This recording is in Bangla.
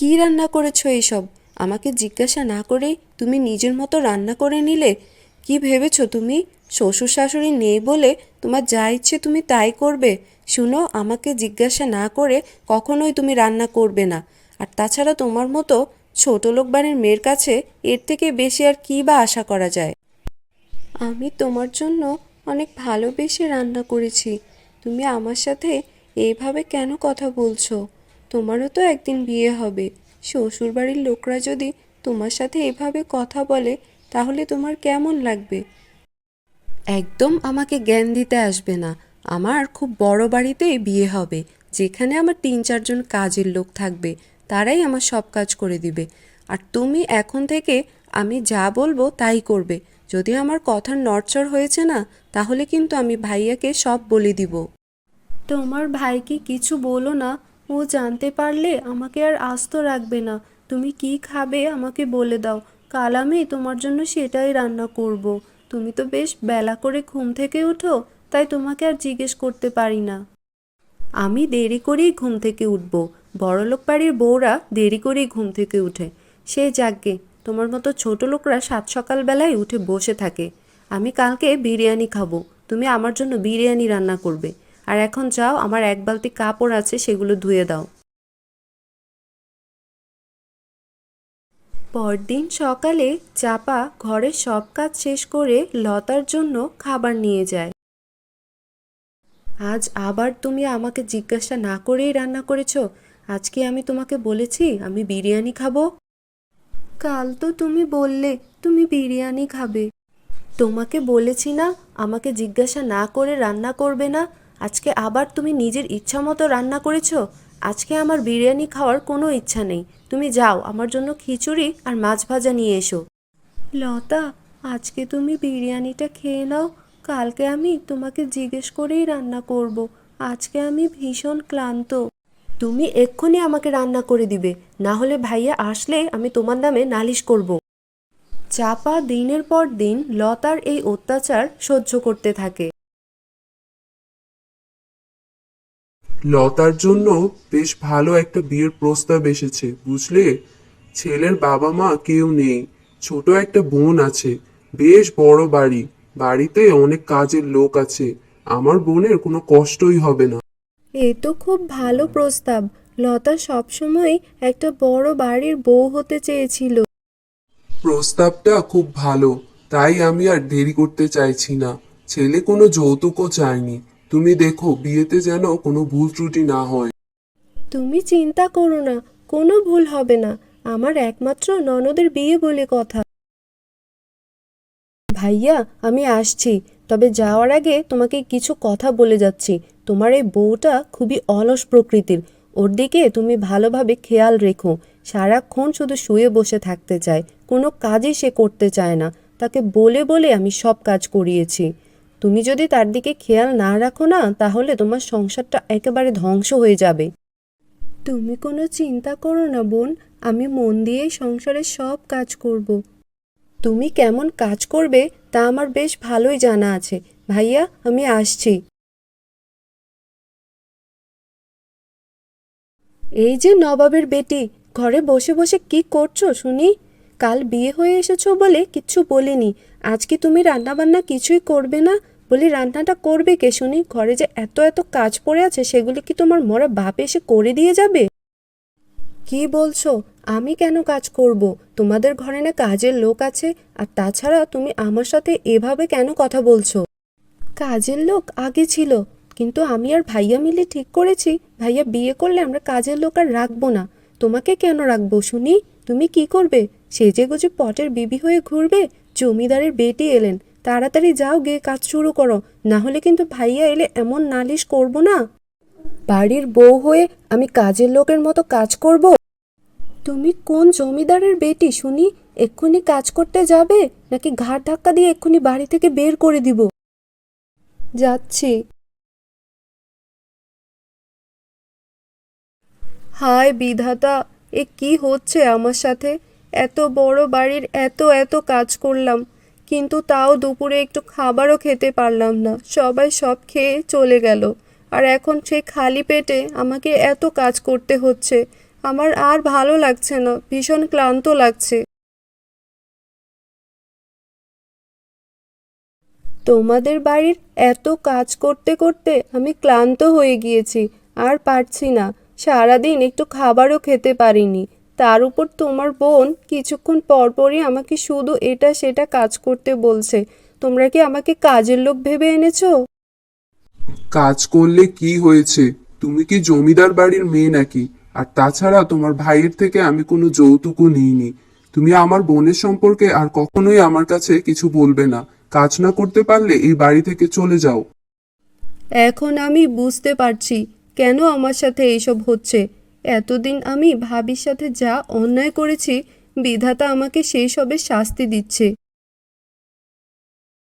কি রান্না করেছ এইসব? আমাকে জিজ্ঞাসা না করেই তুমি নিজের মতো রান্না করে নিলে? কি ভেবেছো তুমি? শ্বশুর শাশুড়ি নেই বলে তোমার যা ইচ্ছে তুমি তাই করবে। শুনো, আমাকে জিজ্ঞাসা না করে কখনোই তুমি রান্না করবে না। আর তাছাড়া তোমার মতো ছোট লোক বাড়ির মেয়ের কাছে এর থেকে বেশি আর কী বা আশা করা যায়? আমি তোমার জন্য অনেক ভালোবেসে রান্না করেছি। তুমি আমার সাথে এইভাবে কেন কথা বলছো? তোমারও তো একদিন বিয়ে হবে। শ্বশুরবাড়ির লোকরা যদি তোমার সাথে এভাবে কথা বলে তাহলে তোমার কেমন লাগবে? একদম আমাকে জ্ঞান দিতে আসবে না। আমার খুব বড় বাড়িতেই বিয়ে হবে যেখানে আমার তিন চারজন কাজের লোক থাকবে তারাই আমার সব কাজ করে দিবে। আর তুমি এখন থেকে আমি যা বলব তাই করবে। যদি আমার কথার নড়চড় হয়েছে না তাহলে কিন্তু আমি ভাইয়াকে সব বলে দিব। তোমার ভাইকে কিছু বলো না ও জানতে পারলে আমাকে আর আস্ত রাখবে না। তুমি কি খাবে আমাকে বলে দাও। কাল আমি তোমার জন্য সেটাই রান্না করব। তুমি তো বেশ বেলা করে ঘুম থেকে উঠো, তাই তোমাকে আর জিজ্ঞেস করতে পারি না। আমি দেরি করেই ঘুম থেকে উঠব। বড়লোক বাড়ির বউরা দেরি করেই ঘুম থেকে উঠে। সে যাকগে তোমার মতো ছোট লোকরা সাত সকালবেলায় উঠে বসে থাকে। আমি কালকে বিরিয়ানি খাব। তুমি আমার জন্য বিরিয়ানি রান্না করবে। আর এখন যাও, আমার এক বালতি কাপড় আছে, সেগুলো ধুয়ে দাও। পরদিন সকালে চাপা ঘরের সব কাজ শেষ করে লতার জন্য খাবার নিয়ে যায়। আজ আবার তুমি আমাকে জিজ্ঞাসা না করেই রান্না করেছ, আজকে আমি তোমাকে বলেছি আমি বিরিয়ানি খাব। কাল তো তুমি বললে তুমি বিরিয়ানি খাবে। তোমাকে বলেছি না, আমাকে জিজ্ঞাসা না করে রান্না করবে না আজকে আবার তুমি নিজের ইচ্ছা মতো রান্না করেছ? আজকে আমার বিরিয়ানি খাওয়ার কোনো ইচ্ছা নেই। তুমি যাও, আমার জন্য খিচুড়ি আর মাছ ভাজা নিয়ে এসো। লতা, আজকে তুমি বিরিয়ানিটা খেয়ে নাও। কালকে আমি তোমাকে জিজ্ঞেস করেই রান্না করব। আজকে আমি ভীষণ ক্লান্ত। তুমি এক্ষুনি আমাকে রান্না করে দিবে। না হলে ভাইয়া আসলে আমি তোমার নামে নালিশ করব। চাপা দিনের পর দিন লতার এই অত্যাচার সহ্য করতে থাকে। লতার জন্য বেশ ভালো একটা বিয়ের প্রস্তাব এসেছে বুঝলে? ছেলের বাবা মা কেউ নেই ছোট একটা বোন আছে বেশ বড় বাড়ি বাড়িতে অনেক কাজের লোক আছে আমার বোনের কোনো কষ্টই হবে না। এ তো খুব ভালো প্রস্তাব লতা সবসময় একটা বড় বাড়ির বউ হতে চেয়েছিল। প্রস্তাবটা খুব ভালো তাই আমি আর দেরি করতে চাইছি না ছেলে কোনো যৌতুকও চায়নি তুমি দেখো, বিয়েতে যেন কোনো ভুল ত্রুটি না হয়। তুমি চিন্তা করো না, কোনো ভুল হবে না। আমার একমাত্র ননদের বিয়ে বলে কথা। ভাইয়া, আমি আসছি, তবে যাওয়ার আগে তোমাকে কিছু কথা বলে যাচ্ছি। তোমার এই বউটা খুবই অলস প্রকৃতির। ওর দিকে তুমি ভালোভাবে খেয়াল রেখো। সারাক্ষণ শুধু শুয়ে বসে থাকতে চায়। কোনো কাজই সে করতে চায় না। তাকে বলে বলে আমি সব কাজ করিয়েছি। তুমি যদি তার দিকে খেয়াল না রাখো না, তাহলে তোমার সংসারটা একেবারে ধ্বংস হয়ে যাবে। তুমি কোনো চিন্তা করো না বোন, আমি মন দিয়েই সংসারের সব কাজ করব। তুমি কেমন কাজ করবে, তা আমার বেশ ভালোই জানা আছে। ভাইয়া, আমি আসছি। এই যে নবাবের বেটি, ঘরে বসে বসে কি করছ শুনি? কাল বিয়ে হয়ে এসেছ বলে কিচ্ছু বলিনি। আজ কি তুমি রান্নাবান্না কিছুই করবে না বলি রান্নাটা করবে কে শুনি? ঘরে যে এত এত কাজ পড়ে আছে সেগুলি কি তোমার মরা বাপ এসে করে দিয়ে যাবে? কি বলছো? আমি কেন কাজ করব? তোমাদের ঘরে না কাজের লোক আছে আর তাছাড়া তুমি আমার সাথে এভাবে কেন কথা বলছো? কাজের লোক আগে ছিল, কিন্তু আমি আর ভাইয়া মিলে ঠিক করেছি। ভাইয়া বিয়ে করলে আমরা কাজের লোক আর রাখব না। তোমাকে কেন রাখব শুনি? তুমি কি করবে? সেজে গুজে পটের বিবি হয়ে ঘুরবে, জমিদারের বেটি এলেন। তাড়াতাড়ি যাও গে, কাজ শুরু করো। না হলে কিন্তু ভাইয়া এলে এমন নালিশ করব না। বাড়ির বউ হয়ে আমি কাজের লোকের মতো কাজ করব? তুমি কোন জমিদারের বেটি শুনি? এক্ষুনি কাজ করতে যাবে? নাকি ঘাট ধাক্কা দিয়ে এক্ষুনি বাড়ি থেকে বের করে দিব? যাচ্ছি। হায় বিধাতা, এ কি হচ্ছে আমার সাথে? এত বড় বাড়ির এত এত কাজ করলাম, কিন্তু তাও দুপুরে একটু খাবারও খেতে পারলাম না। সবাই সব খেয়ে চলে গেল। আর এখন সেই খালি পেটে আমাকে এত কাজ করতে হচ্ছে। আমার আর ভালো লাগছে না, ভীষণ ক্লান্ত লাগছে। তোমাদের বাড়ির এত কাজ করতে করতে আমি ক্লান্ত হয়ে গিয়েছি, আর পারছি না। সারাদিন একটু খাবারও খেতে পারিনি। তার উপর তোমার বোন কিছুক্ষণ পরপরই আমাকে শুধু এটা সেটা কাজ করতে বলছে। তোমরা কি আমাকে কাজের লোক ভেবে এনেছো? কাজ করলে কি হয়েছে? তুমি কি জমিদার বাড়ির মেয়ে নাকি? আর তাছাড়া তোমার ভাইয়ের থেকে আমি কোনো যৌতুকও নিইনি। তুমি আমার বোনের সম্পর্কে আর কখনোই আমার কাছে কিছু বলবে না। কাজ না করতে পারলে এই বাড়ি থেকে চলে যাও। এখন আমি বুঝতে পারছি কেন আমার সাথে এইসব হচ্ছে। এতদিন আমি ভাবির সাথে যা অন্যায় করেছি বিধাতা আমাকে সেই সবে শাস্তি দিচ্ছে।